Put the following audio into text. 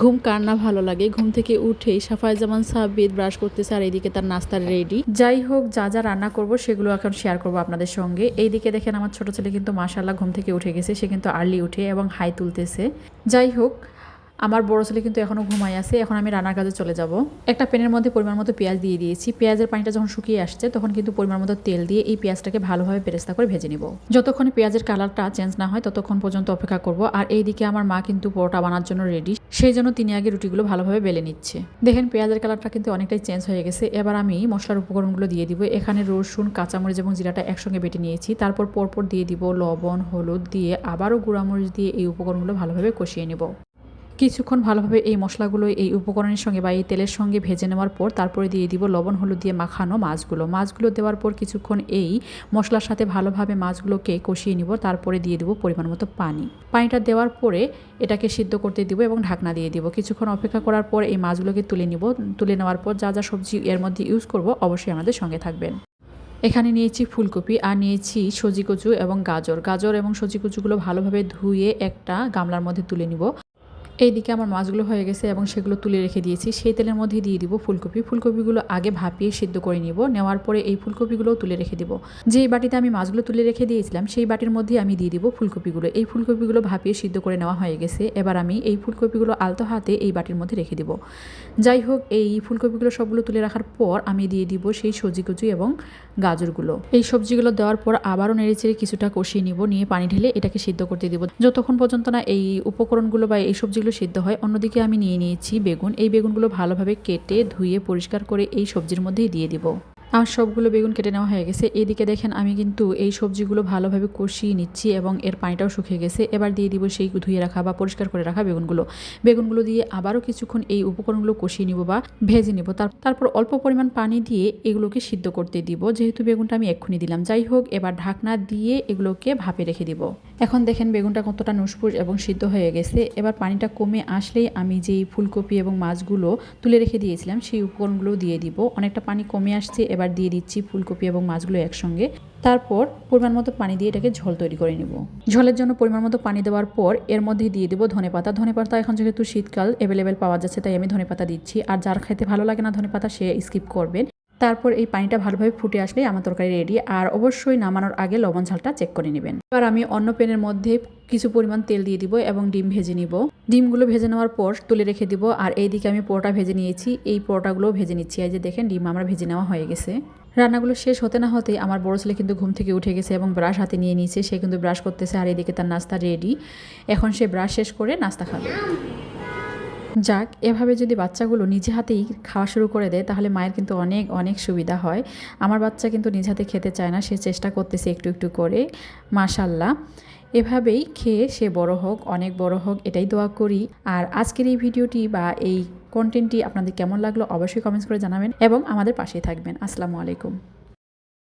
ঘুম কার না ভালো লাগে? ঘুম থেকে উঠেই সাফায় জামান সাবিদ ব্রাশ করতেছে আর এইদিকে তার নাস্তা রেডি যাই হোক, যা যা রান্না করব সেগুলো এখন শেয়ার করব আপনাদের সঙ্গে। এইদিকে দেখেন আমার ছোট ছেলে কিন্তু মাসাল্লাহ ঘুম থেকে উঠে গেছে। সে কিন্তু আর্লি উঠে এবং হাই তুলতেছে। যাই হোক আমার বড় ছেলে কিন্তু এখনও ঘুমাই আছে, এখন আমি রান্নার কাজে চলে যাব। একটা প্যানের মধ্যে পরিমাণ মতো পেঁয়াজ দিয়ে দিয়েছি। পেঁয়াজের পানিটা যখন শুকিয়ে আসছে, তখন কিন্তু পরিমাণ মতো তেল দিয়ে এই পেঁয়াজটাকে ভালোভাবে পেরেস্তা করে ভেজে নিব। যতক্ষণ পেঁয়াজের কালারটা চেঞ্জ না হয়, ততক্ষণ পর্যন্ত অপেক্ষা করব। আর এইদিকে আমার মা কিন্তু পরোটা বানার জন্য রেডি সেই জন্য তিনি আগে রুটিগুলো ভালোভাবে বেলে নিচ্ছে। দেখেন, পেঁয়াজের কালারটা কিন্তু অনেকটাই চেঞ্জ হয়ে গেছে। এবার আমি মশলার উপকরণগুলো দিয়ে দিব। এখানে রসুন, কাঁচামরিচ এবং জিরাটা একসঙ্গে বেটে নিয়েছি। তারপর পরপর দিয়ে দিব লবণ, হলুদ দিয়ে আবারও গুঁড়ামরিচ দিয়ে এই উপকরণগুলো ভালোভাবে কষিয়ে নেব। কিছুক্ষণ ভালোভাবে এই মশলাগুলো এই উপকরণের সঙ্গে বা এই তেলের সঙ্গে ভেজে নেওয়ার পর তারপরে দিয়ে দিব লবণ, হলুদ দিয়ে মাখানো মাছগুলো। মাছগুলো দেওয়ার পর কিছুক্ষণ এই মশলার সাথে ভালোভাবে মাছগুলোকে কষিয়ে নিব, তারপরে দিয়ে দিব পরিমাণ মতো পানি। পানিটা দেওয়ার পরে এটাকে সিদ্ধ করতে দিব এবং ঢাকনা দিয়ে দিব। কিছুক্ষণ অপেক্ষা করার পর এই মাছগুলোকে তুলে নিব। তুলে নেওয়ার পর যা যা সবজি এর মধ্যে ইউজ করব অবশ্যই আমাদের সঙ্গে থাকবেন। এখানে নিয়েছি ফুলকপি আর নিয়েছি সজি কচু এবং গাজর। গাজর এবং সজি কচুগুলো ভালোভাবে ধুয়ে একটা গামলার মধ্যে তুলে নিব। এইদিকে আমার মাছগুলো হয়ে গেছে এবং সেগুলো তুলে রেখে দিয়েছি। সেই তেলের মধ্যে দিয়ে দিব ফুলকপি। ফুলকপিগুলো আগে ভাপিয়ে সিদ্ধ করে নিব। নেওয়ার পরে এই ফুলকপিগুলোও তুলে রেখে দিব। যেই বাটিতে আমি মাছগুলো তুলে রেখে দিয়েছিলাম, সেই বাটির মধ্যে আমি দিয়ে দিব ফুলকপিগুলো। এই ফুলকপিগুলো ভাপিয়ে সিদ্ধ করে নেওয়া হয়ে গেছে। এবার আমি এই ফুলকপিগুলো আলতো হাতে এই বাটির মধ্যে রেখে দিব। যাই হোক, এই ফুলকপিগুলো সবগুলো তুলে রাখার পর আমি দিয়ে দিব সেই সবজি কচু এবং গাজরগুলো। এই সবজিগুলো দেওয়ার পর আবারও নেড়েচেড়ে কিছুটা কষিয়ে নিব। নিয়ে পানি ঢেলে এটাকে সিদ্ধ করতে দিব। যতক্ষণ পর্যন্ত না এই উপকরণগুলো বা এই সবজিগুলো সিদ্ধ হয়, অন্যদিকে আমি নিয়ে নিয়েছি বেগুন। এই বেগুনগুলো ভালোভাবে কেটে, ধুয়ে, পরিষ্কার করে এই সবজির মধ্যেই দিয়ে দিব। আমার সবগুলো বেগুন কেটে নেওয়া হয়ে গেছে। এদিকে দেখেন আমি কিন্তু এই সবজিগুলো ভালোভাবে কষিয়ে নিচ্ছি এবং এর পানিটাও শুকিয়ে গেছে। এবার দিয়ে দিব সেই ধুয়ে রাখা বা পরিষ্কার করে রাখা বেগুনগুলো। বেগুনগুলো দিয়ে আবারও কিছুক্ষণ এই উপকরণগুলো কষিয়ে নিব বা ভেজে নিব। তার তারপর অল্প পরিমাণ পানি দিয়ে এগুলোকে সিদ্ধ করতে দিব। যেহেতু বেগুনটা আমি এক্ষুনি দিলাম। যাই হোক, এবার ঢাকনা দিয়ে এগুলোকে ভাপে রেখে দিব। এখন দেখেন বেগুনটা কতটা নুসপুস এবং সিদ্ধ হয়ে গেছে। এবার পানিটা কমে আসলেই আমি যেই ফুলকপি এবং মাছগুলো তুলে রেখে দিয়েছিলাম, সেই উপকরণগুলো দিয়ে দিব। অনেকটা পানি কমে আসছে, এবার দিয়ে দিচ্ছি ফুলকপি এবং মাছগুলো একসঙ্গে। তারপর পরিমাণ মতো পানি দিয়ে এটাকে ঝোল তৈরি করে নিব। ঝোলের জন্য পরিমাণ মতো পানি দেওয়ার পর এর মধ্যে দিয়ে দেবো ধনে পাতা। ধনে পাতা এখন যেহেতু শীতকাল অ্যাভেলেবেল পাওয়া যাচ্ছে, তাই আমি ধনে পাতা দিচ্ছি। আর যার খেতে ভালো লাগে না ধনে পাতা, সে স্কিপ করবেন। তারপর এই পানিটা ভালোভাবে ফুটে আসলে আমার তরকারি রেডি আর অবশ্যই নামানোর আগে লবণ ঝালটা চেক করে নেবেন। এবার আমি অন্য প্যানের মধ্যে কিছু পরিমাণ তেল দিয়ে দিব এবং ডিম ভেজে নিব। ডিমগুলো ভেজে নেওয়ার পর তুলে রেখে দিব আর এইদিকে আমি পরোটা ভেজে নিয়েছি। এই পরোটাগুলোও ভেজে নিচ্ছি। এই যে দেখেন, ডিম আমার ভেজে নেওয়া হয়ে গেছে। রান্নাগুলো শেষ হতে না হতে আমার বড় ছেলে কিন্তু ঘুম থেকে উঠে গেছে এবং ব্রাশ হাতে নিয়ে নিয়েছে। সে কিন্তু ব্রাশ করতেছে আর এদিকে তার নাস্তা রেডি এখন সে ব্রাশ শেষ করে নাস্তা খাবে। যাক, এভাবে যদি বাচ্চাগুলো নিজে হাতেই খাওয়া শুরু করে দেয়, তাহলে মায়ের কিন্তু অনেক অনেক সুবিধা হয়। আমার বাচ্চা কিন্তু নিজ হাতে খেতে চায় না, সে চেষ্টা করতেছে একটু একটু করে। মাশাল্লাহ এভাবেই খেয়ে সে বড় হোক, অনেক বড় হোক, এটাই দোয়া করি। আর আজকের এই ভিডিওটি বা এই কন্টেন্টটি আপনাদের কেমন লাগল, অবশ্যই কমেন্টস করে জানাবেন এবং আমাদের পাশেই থাকবেন। আসসালামু আলাইকুম।